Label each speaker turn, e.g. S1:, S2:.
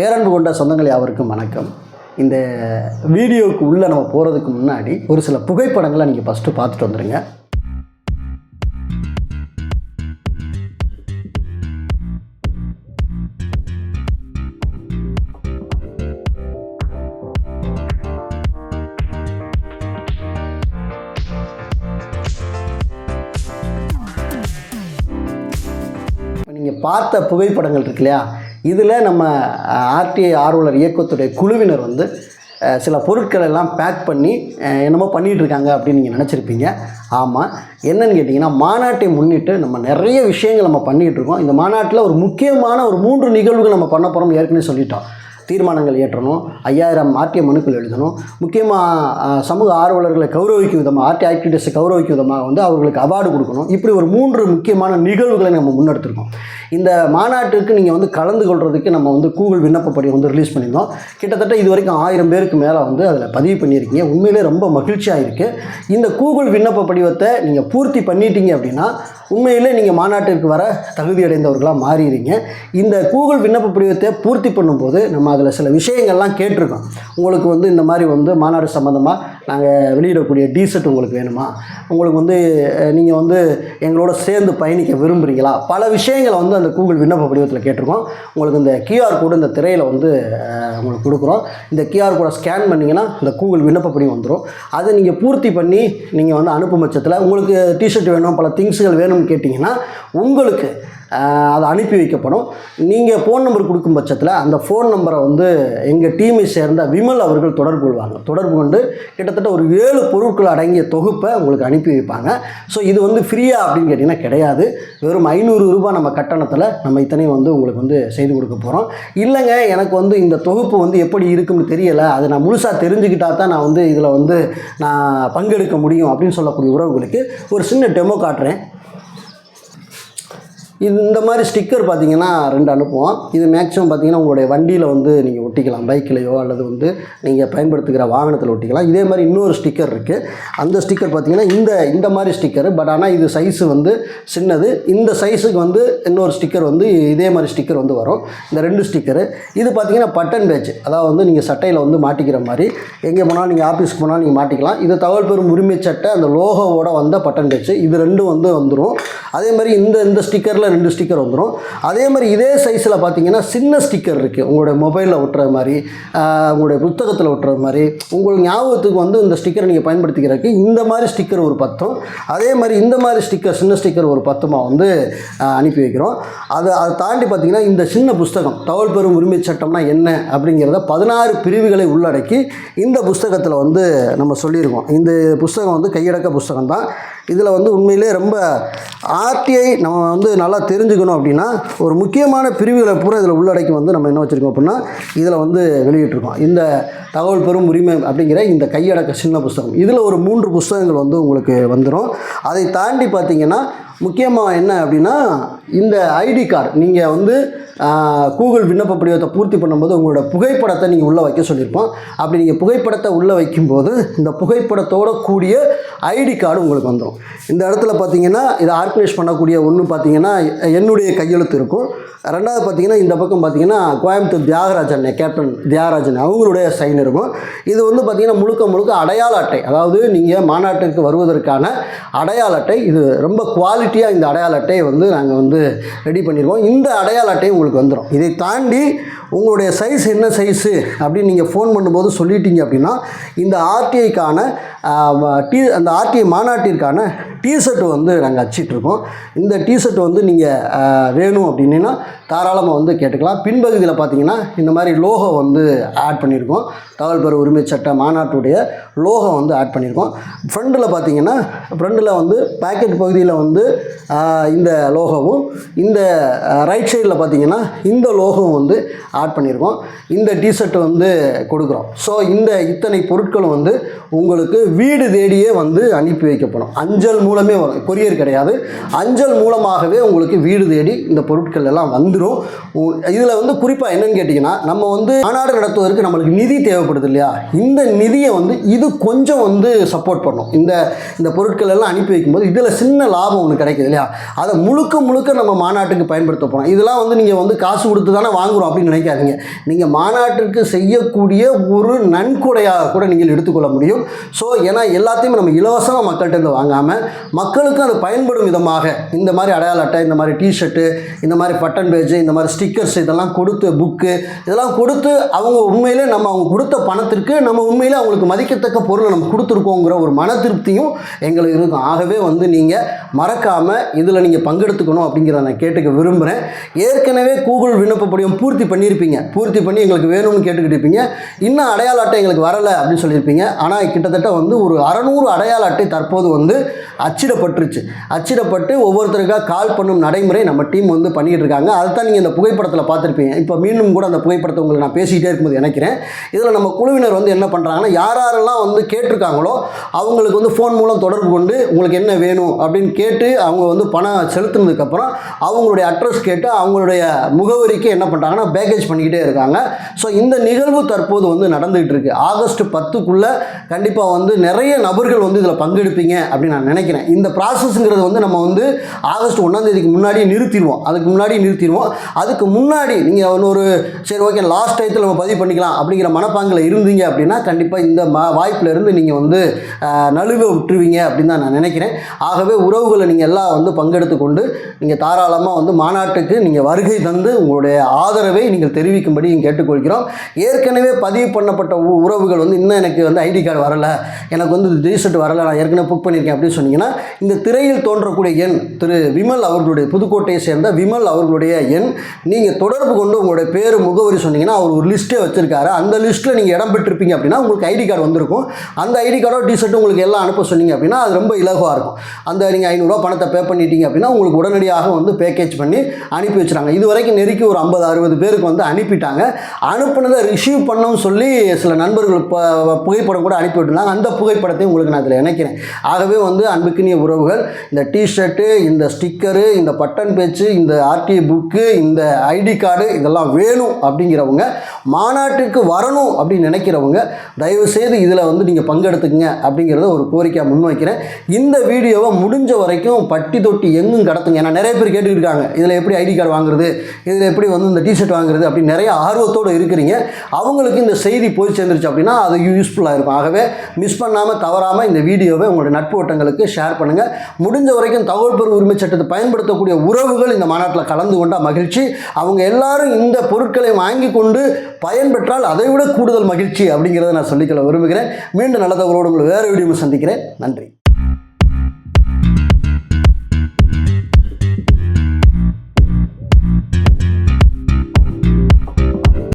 S1: பேரன்பு கொண்ட சொந்தங்கள் யாவருக்கும் வணக்கம். இந்த வீடியோவுக்கு உள்ளே நம்ம போகிறதுக்கு முன்னாடி ஒரு சில புகைப்படங்களை நீங்கள் ஃபஸ்ட்டு பார்த்துட்டு வந்துடுங்க நீங்கள் பார்த்த புகைப்படங்கள் இருக்கு இல்லையா? இதில் நம்ம ஆர்டிஐ ஆர்வலர் இயக்கத்துடைய குழுவினர் வந்து சில பொருட்கள் எல்லாம் பேக் பண்ணி என்னமோ பண்ணிகிட்ருக்காங்க அப்படின்னு நீங்கள் நினச்சிருப்பீங்க. ஆமாம் என்னன்னு கேட்டிங்கன்னா மாநாட்டை முன்னிட்டு நம்ம நிறைய விஷயங்கள் நம்ம பண்ணிகிட்டு இருக்கோம். இந்த மாநாட்டில் ஒரு முக்கியமான ஒரு மூன்று நிகழ்வுகள் நம்ம பண்ண போகிறோம் ஏற்கனவே சொல்லிட்டோம். தீர்மானங்கள் ஏற்றணும் ஐயாயிரம் ஆர்டிஐ மனுக்கள் எழுதணும். முக்கியமாக சமூக ஆர்வலர்களை கௌரவிக்கும் விதமாக ஆர்டி ஆக்டிவிட்டிஸை கௌரவிக்கும் விதமாக வந்து அவர்களுக்கு அவார்டு கொடுக்கணும். இப்படி ஒரு மூன்று முக்கியமான நிகழ்வுகளை நம்ம முன்னெடுத்திருக்கோம். இந்த மாநாட்டுக்கு நீங்கள் வந்து கலந்து கொள்கிறதுக்கு நம்ம வந்து கூகுள் விண்ணப்பப்படி வந்து ரிலீஸ் பண்ணியிருந்தோம். கிட்டத்தட்ட இது வரைக்கும் ஆயிரம் பேருக்கு மேலே வந்து அதில் பதிவு பண்ணியிருக்கீங்க. உண்மையிலே ரொம்ப மகிழ்ச்சியாக இருக்குது இந்த கூகுள் விண்ணப்ப படிவத்தை நீங்கள் பூர்த்தி பண்ணிட்டீங்க அப்படின்னா உண்மையிலே நீங்கள் மாநாட்டிற்கு வர தகுதி அடைந்தவர்களாக மாறிடுங்க இந்த கூகுள் விண்ணப்ப படிவத்தை பூர்த்தி பண்ணும்போது நம்ம அதில் சில விஷயங்கள்லாம் கேட்டிருக்கோம். உங்களுக்கு வந்து இந்த மாதிரி வந்து மாநாடு சம்மந்தமாக நாங்கள் வெளியிடக்கூடிய டிஷர்ட் உங்களுக்கு வேணுமா? உங்களுக்கு வந்து நீங்கள் வந்து எங்களோட சேர்ந்து பயணிக்க விரும்புகிறீங்களா பல விஷயங்களை வந்து அந்த கூகுள் விண்ணப்ப படிவத்தில் கேட்டிருக்கோம். உங்களுக்கு இந்த கியூஆர் கோடு இந்த திரையில் வந்து உங்களுக்கு கொடுக்குறோம். இந்த கியூஆர் கோடை ஸ்கேன் பண்ணிங்கன்னா இந்த கூகுள் விண்ணப்ப படிவம் வந்துடும் அதை நீங்கள் பூர்த்தி பண்ணி நீங்கள் வந்து அனுப்பும் பட்சத்தில் உங்களுக்கு டிஷர்ட் வேணும் பல திங்ஸுகள் வேணும்னு கேட்டிங்கன்னா உங்களுக்கு அது அனுப்பி வைக்கப்படும். நீங்கள் ஃபோன் நம்பர் கொடுக்கும் பட்சத்தில் அந்த ஃபோன் நம்பரை வந்து எங்கள் டீமை சேர்ந்த விமல் அவர்கள் தொடர்பு கொள்வாங்க. தொடர்பு கொண்டு கிட்டத்தட்ட ஒரு ஏழு பொருட்கள் அடங்கிய தொகுப்பை உங்களுக்கு அனுப்பி வைப்பாங்க. ஸோ இது வந்து ஃப்ரீயா அப்படின்னு கேட்டிங்கன்னா கிடையாது. வெறும் ஐநூறு ரூபாய் நம்ம கட்டணத்தில் நம்ம இத்தனையும் வந்து உங்களுக்கு வந்து செய்து கொடுக்க போகிறோம் இல்லைங்க எனக்கு வந்து இந்த தொகுப்பு வந்து எப்படி இருக்கும்னு தெரியலை. அதை நான் முழுசாக தெரிஞ்சுக்கிட்டா தான் நான் வந்து இதில் வந்து நான் பங்கெடுக்க முடியும் அப்படின்னு சொல்லக்கூடிய உறவுகளுக்கு ஒரு சின்ன டெமோ காட்டுறேன். இது இந்த மாதிரி ஸ்டிக்கர் பார்த்தீங்கன்னா ரெண்டு அனுப்புவோம். இது மேக்ஸிமம் பார்த்தீங்கன்னா உங்களுடைய வண்டியில் வந்து நீங்கள் ஒட்டிக்கலாம். பைக்கிலையோ அல்லது வந்து நீங்கள் பயன்படுத்துகிற வாகனத்தில் ஒட்டிக்கலாம். இதே மாதிரி இன்னொரு ஸ்டிக்கர் இருக்குது அந்த ஸ்டிக்கர் பார்த்தீங்கன்னா இந்த இந்த மாதிரி ஸ்டிக்கர் பட் ஆனால் இது சைஸு வந்து சின்னது. இந்த சைஸுக்கு வந்து இன்னொரு ஸ்டிக்கர் வந்து இதே மாதிரி ஸ்டிக்கர் வந்து வரும். இந்த ரெண்டு ஸ்டிக்கரு இது பார்த்தீங்கன்னா பட்டன் பேட்ச் அதாவது வந்து நீங்கள் சட்டையில் வந்து மாட்டிக்கிற மாதிரி. எங்கே போனாலும் நீங்கள் ஆஃபீஸ்க்கு போனாலும் நீங்கள் மாட்டிக்கலாம். இது தகவல் பெறும் உரிமை சட்டை அந்த லோகோவோட வந்த பட்டன் பேட்ச் இது ரெண்டும் வந்து வந்துடும் அதே மாதிரி இந்த இந்த ஸ்டிக்கரில் ரெண்டு ஸ்டிக்கர் வந்துடும் அதே மாதிரி இதே சைஸில் பார்த்தீங்கன்னா சின்ன ஸ்டிக்கர் இருக்குது உங்களுடைய மொபைலில் ஒட்டுற மாதிரி உங்களுடைய புத்தகத்தில் ஒட்டுற மாதிரி உங்களுக்கு ஞாபகத்துக்கு வந்து இந்த ஸ்டிக்கரை நீங்கள் பயன்படுத்திக்கிறதுக்கு இந்த மாதிரி ஸ்டிக்கர் ஒரு பத்தும். அதே மாதிரி இந்த மாதிரி ஸ்டிக்கர் சின்ன ஸ்டிக்கர் ஒரு பத்துமா வந்து அனுப்பி வைக்கிறோம். அதை அதை தாண்டி பார்த்தீங்கன்னா இந்த சின்ன புஸ்தகம் தகவல் பெறும் உரிமை சட்டம்னா என்ன அப்படிங்கிறத பதினாறு பிரிவுகளை உள்ளடக்கி இந்த புஸ்தகத்தில் வந்து நம்ம சொல்லியிருக்கோம். இந்த புஸ்தகம் வந்து கையடக்க புஸ்தகம் தான் இதில் வந்து உண்மையிலே ரொம்ப ஆர்டிஐ நம்ம வந்து நல்லா தெரிஞ்சுக்கணும் அப்படின்னா ஒரு முக்கியமான பிரிவுகளை பூரா இதில் உள்ளடக்கி வந்து நம்ம என்ன வச்சுருக்கோம் அப்படின்னா இதில் வந்து வெளியிட்டிருக்கோம். இந்த தகவல் பெறும் உரிமை அப்படிங்கிற இந்த கையடக்க சின்ன புஸ்தகம். இதில் ஒரு மூன்று புஸ்தகங்கள் வந்து உங்களுக்கு வந்துடும் அதை தாண்டி பார்த்தீங்கன்னா முக்கியமாக என்ன அப்படின்னா இந்த ஐடி கார்டு. நீங்கள் வந்து கூகுள் விண்ணப்ப படிவத்தை பூர்த்தி பண்ணும்போது உங்களோட புகைப்படத்தை நீங்கள் உள்ளே வைக்க சொல்லியிருப்போம். அப்படி நீங்கள் புகைப்படத்தை உள்ளே வைக்கும்போது இந்த புகைப்படத்தோட கூடிய ஐடி கார்டு உங்களுக்கு வந்துடும் இந்த இடத்துல பார்த்தீங்கன்னா இதை ஆர்கனைஸ் பண்ணக்கூடிய ஒன்று பார்த்தீங்கன்னா என்னுடைய கையெழுத்து இருக்கும். ரெண்டாவது பார்த்தீங்கன்னா இந்த பக்கம் பார்த்தீங்கன்னா கோயம்புத்தூர் தியாகராஜன் கேப்டன் தியாகராஜன் அவங்களுடைய சைன் இருக்கும். இது வந்து பார்த்தீங்கன்னா முழுக்க முழுக்க அடையாள அட்டை. அதாவது நீங்கள் மாநாட்டிற்கு வருவதற்கான அடையாள அட்டை. இது ரொம்ப குவாலிட்டியாக இந்த அடையாள அட்டையை வந்து நாங்கள் வந்து ரெடி பண்ணியிருக்கோம் இந்த அடையாள அட்டையை உங்களுக்கு வந்துடும் இதை தாண்டி உங்களுடைய சைஸ் என்ன சைஸு அப்படின்னு நீங்கள் ஃபோன் பண்ணும்போது சொல்லிட்டீங்க அப்படின்னா இந்த ஆர்டிஐக்கான டி அந்த ஆர்டிஐ மாநாட்டிற்கான டிஷர்ட் வந்து நாங்கள் அச்சிட்ருக்கோம் இந்த டிஷர்ட் வந்து நீங்கள் வேணும் அப்படின்னா தாராளமாக வந்து கேட்டுக்கலாம். பின்பகுதியில் பார்த்தீங்கன்னா இந்த மாதிரி லோகோ வந்து ஆட் பண்ணியிருக்கோம் தகவல் பெற உரிமை சட்ட மாநாட்டுடைய லோகோ வந்து ஆட் பண்ணியிருக்கோம் ஃப்ரண்டில் பார்த்தீங்கன்னா ஃப்ரண்டில் வந்து பேக்கெட் பகுதியில் வந்து இந்த லோகோவும் இந்த ரைட் சைடில் பார்த்தீங்கன்னா இந்த லோகோவும் வந்து ஆட் பண்ணியிருக்கோம். இந்த டிஷர்ட் வந்து கொடுக்குறோம். ஸோ இந்த இத்தனை பொருட்களும் வந்து உங்களுக்கு வீடு தேடியே வந்து அனுப்பி வைக்கப்படும். அஞ்சல் மூலமே வரும். கொரியர் கிடையாது. அஞ்சல் மூலமாகவே உங்களுக்கு வீடு தேடி இந்த பொருட்கள் எல்லாம் வந்துடும் இதில் வந்து குறிப்பாக என்னென்னு கேட்டிங்கன்னா நம்ம வந்து மாநாடு நடத்துவதற்கு நம்மளுக்கு நிதி தேவைப்படுது இல்லையா? இந்த நிதியை வந்து இது கொஞ்சம் வந்து சப்போர்ட் பண்ணும். இந்த இந்த பொருட்கள் எல்லாம் அனுப்பி வைக்கும்போது இதில் சின்ன லாபம் ஒன்று கிடைக்குது இல்லையா? அதை முழுக்க முழுக்க நம்ம மாநாட்டுக்கு பயன்படுத்த போகிறோம் இதெல்லாம் வந்து நீங்கள் வந்து காசு கொடுத்து தானே வாங்குறோம் அப்படின்னு நினைக்க நினைக்காதீங்க. நீங்கள் மாநாட்டிற்கு செய்யக்கூடிய ஒரு நன்கொடையாக கூட நீங்கள் எடுத்துக்கொள்ள முடியும். ஸோ ஏன்னா எல்லாத்தையும் நம்ம இலவசமாக மக்கள்கிட்ட இருந்து வாங்காமல் மக்களுக்கும் அது பயன்படும் விதமாக இந்த மாதிரி அடையாள அட்டை இந்த மாதிரி டிஷர்ட்டு இந்த மாதிரி பட்டன் பேஜ் இந்த மாதிரி ஸ்டிக்கர்ஸ் இதெல்லாம் கொடுத்து புக்கு இதெல்லாம் கொடுத்து அவங்க உண்மையிலே நம்ம அவங்க கொடுத்த பணத்திற்கு நம்ம உண்மையிலே அவங்களுக்கு மதிக்கத்தக்க பொருளை நம்ம கொடுத்துருக்கோங்கிற ஒரு மன திருப்தியும் எங்களுக்கு இருக்கும். ஆகவே வந்து நீங்கள் மறக்காமல் இதில் நீங்கள் பங்கெடுத்துக்கணும் அப்படிங்கிறத நான் கேட்டுக்க விரும்புகிறேன் ஏற்கனவே கூகுள் விண்ணப்ப படிவம் பூர்த்தி பண்ணியிருப்பீங்க. பூர்த்தி பண்ணி எங்களுக்கு வேணும்னு கேட்டுக்கிட்டு இருப்பீங்க. இன்னும் அடையாள அட்டை எங்களுக்கு வரலை அப்படின்னு சொல்லியிருப்பீங்க. ஆனால் கிட்டத்தட்ட வந்து ஒரு அறநூறு அடையாள அட்டை தற்போது வந்து அச்சிடப்பட்டுருச்சு. அச்சிடப்பட்டு ஒவ்வொருத்தருக்காக கால் பண்ணும் நடைமுறை நம்ம டீம் வந்து பண்ணிக்கிட்டு இருக்காங்க. அதை தான் நீங்கள் இந்த புகைப்படத்தில் பார்த்துருப்பீங்க. இப்போ மீண்டும் கூட அந்த புகைப்படத்தை உங்களுக்கு நான் பேசிக்கிட்டே இருக்கும்போது நினைக்கிறேன். இதில் நம்ம குழுவினர் வந்து என்ன பண்ணுறாங்கன்னா யார் யாரெல்லாம் வந்து கேட்டிருக்காங்களோ அவங்களுக்கு வந்து ஃபோன் மூலம் தொடர்பு கொண்டு உங்களுக்கு என்ன வேணும் அப்படின்னு கேட்டு அவங்க வந்து பணம் செலுத்தினதுக்கப்புறம் அவங்களுடைய அட்ரஸ் கேட்டு அவங்களுடைய முகவரிக்கு என்ன பண்ணுறாங்கன்னா பேக்கேஜ் பண்ணிக்கிட்டே இருக்காங்க. ஸோ இந்த நிகழ்வு தற்போது வந்து நடந்துகிட்டு இருக்கு ஆகஸ்ட் பத்துக்குள்ளே கண்டிப்பாக வந்து நிறைய நபர்கள் வந்து இதில் பங்கெடுப்பீங்க அப்படின்னு நான் நினைக்கிறேன். இந்த ப்ராசஸ்ங்கிறது வந்து நம்ம வந்து ஆகஸ்ட் ஒன்றாம் தேதிக்கு முன்னாடியே நிறுத்திடுவோம். அதுக்கு முன்னாடி நிறுத்திடுவோம். அதுக்கு முன்னாடி நீங்கள் இன்னொரு சரி ஓகே லாஸ்ட் டயத்தில் நம்ம பதிவு பண்ணிக்கலாம் அப்படிங்கிற மனப்பாங்கில் இருந்தீங்க அப்படின்னா கண்டிப்பாக இந்த மா இருந்து நீங்கள் வந்து நழுவ விட்டுருவீங்க அப்படின்னு தான் நான் நினைக்கிறேன். ஆகவே உறவுகளை நீங்கள் எல்லாம் வந்து பங்கெடுத்து கொண்டு நீங்கள் தாராளமாக வந்து மாநாட்டுக்கு நீங்கள் வருகை தந்து உங்களுடைய ஆதரவை நீங்கள் தெரிவிக்கும்படி கேட்டுக்கொள்கிறோம். ஏற்கனவே பதிவு பண்ணப்பட்ட உ- உறவுகள் வந்து இன்னும் எனக்கு வந்து ஐடி கார்டு வரலை. எனக்கு வந்து ரீசெட் வரலை. நான் ஏற்கனவே புக் பண்ணியிருக்கேன் அப்படின்னு சொன்னீங்கன்னா இந்த திரையில் தோன்றக்கூடிய எண் திரு விமல் அவர்களுடைய புதுக்கோட்டையை சேர்ந்த விமல் அவர்களுடைய எண் நீங்கள் தொடர்பு கொண்டு உங்களுடைய பேர் முகவரி சொன்னீங்கன்னா அவர் ஒரு லிஸ்ட்டே வச்சுருக்காரு. அந்த லிஸ்ட்டில் நீங்கள் இடம் பெற்றிருப்பீங்க அப்படின்னா உங்களுக்கு ஐடி கார்டு வந்திருக்கும். அந்த ஐடி கார்டோ டிஷர்ட் உங்களுக்கு எல்லாம் அனுப்ப சொன்னீங்க அப்படின்னா அது ரொம்ப இலகுவாக இருக்கும். அந்த நீங்கள் ஐநூறுரூவா பணத்தை பே பண்ணிட்டீங்க அப்படின்னா உங்களுக்கு உடனடியாக வந்து பேக்கேஜ் பண்ணி அனுப்பி வச்சுறாங்க இது வரைக்கும் நெருக்கி ஒரு ஐம்பது அறுபது பேருக்கு வந்து அனுப்பிட்டாங்க. அனுப்புனதை ரிசீவ் பண்ணணும்னு சொல்லி சில நண்பர்கள் புகைப்படம் கூட அனுப்பி விட்டுருந்தாங்க. அந்த புகைப்படத்தையும் உங்களுக்கு நான் இதில் இணைக்கிறேன். ஆகவே வந்து அன்புக்கினிய உறவுகள் இந்த டிஷர்ட்டு இந்த ஸ்டிக்கரு இந்த பட்டன் பேச்சு இந்த ஆர்டிஐ புக்கு இந்த ஐடி கார்டு இதெல்லாம் வேணும் அப்படிங்கிறவங்க மாநாட்டுக்கு வரணும் அப்படின்னு நினைக்கிறவங்க தயவு செய்து இதில் வந்து நீங்கள் பங்கெடுத்துக்கங்க அப்படிங்கிறத ஒரு கோரிக்கையாக முன்வைக்கிறேன். இந்த வீடியோவை முடிஞ்ச வரைக்கும் பட்டி தொட்டி எங்கும் கடத்துங்க. ஏன்னா நிறைய பேர் கேட்டுக்கிட்டு இருக்காங்க. இதில் எப்படி ஐடி கார்டு வாங்குறது? இதில் எப்படி வந்து இந்த டிஷர்ட் வாங்குறது? அப்படின்னு நிறைய ஆர்வத்தோடு இருக்கிறீங்க. அவங்களுக்கு இந்த செய்தி போய் சேர்ந்துருச்சு அப்படின்னா அது யூஸ்ஃபுல்லாக இருக்கும். ஆகவே மிஸ் பண்ணாமல் தவறாமல் இந்த வீடியோவை உங்களுடைய நட்பு வட்டங்களுக்கு ஷேர் பண்ணுங்கள் முடிஞ்ச வரைக்கும் தகவல் பெறும் உரிமை சட்டத்தை பயன்படுத்தக்கூடிய உறவுகள் இந்த மாநாட்டில் கலந்து கொண்டால் மகிழ்ச்சி. அவங்க எல்லாரும் இந்த பொருட்களை வாங்கி கொண்டு பயன்பெற்றால் அதை விட கூடுதல் மகிழ்ச்சி அப்படிங்கிறத நான் சொல்லிக்கொள்ள விரும்புகிறேன். மீண்டும் நல்ல தகவலோடு உங்களை வேறு வீடியோ சந்திக்கிறேன். நன்றி.